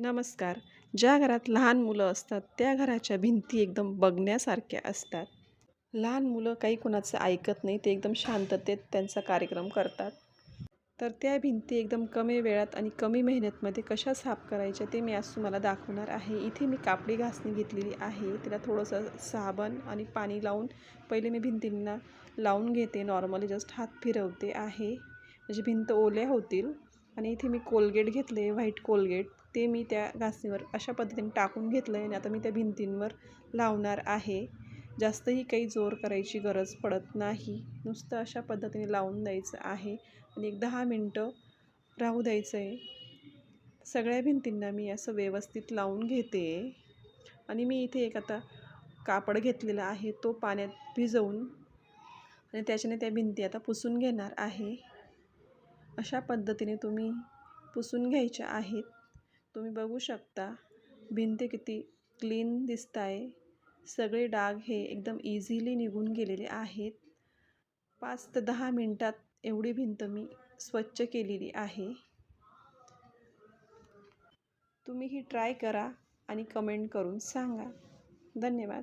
नमस्कार. ज्या घरात लहान मुलं असतात त्या घराच्या भिंती एकदम बघण्यासारख्या असतात. लहान मुलं काही कुणाचं ऐकत नाही ते एकदम शांततेत त्यांचा कार्यक्रम करतात. तर त्या भिंती एकदम कमी वेळात आणि कमी मेहनतमध्ये कशा साफ करायच्या ते मी आज तुम्हाला दाखवणार आहे. इथे मी कापडी घासणी घेतलेली आहे. तिला थोडंसं साबण आणि पाणी लावून पहिले मी भिंतींना लावून घेते. नॉर्मली जस्ट हात फिरवते आहे. म्हणजे भिंत ओल्या होतील. आणि इथे मी कोलगेट घेतले व्हाईट कोलगेट. ते मी त्या घासणीवर अशा पद्धतीने टाकून घेतलं आहे आणि आता मी त्या भिंतींवर लावणार आहे. जास्तही काही जोर करायची गरज पडत नाही. नुसतं अशा पद्धतीने लावून द्यायचं आहे आणि एक दहा मिनटं राहू द्यायचं आहे सगळ्या भिंतींना मी असं व्यवस्थित लावून घेते. आणि मी इथे एक आता कापड घेतलेला आहे तो पाण्यात भिजवून आणि त्याच्याने त्या भिंती आता पुसून घेणार आहे. अशा पद्धतीने तुम्ही पुसून घ्यायच्या आहेत. तुम्ही बघू शकता भिंती किती क्लीन दिसत आहे सगळे डाग हे एकदम इझिली निघून गेलेले आहेत. पाच ते दहा मिनटात एवढी भिंत मी स्वच्छ केलेली आहे. तुम्ही ही ट्राय करा आणि कमेंट करून सांगा. धन्यवाद.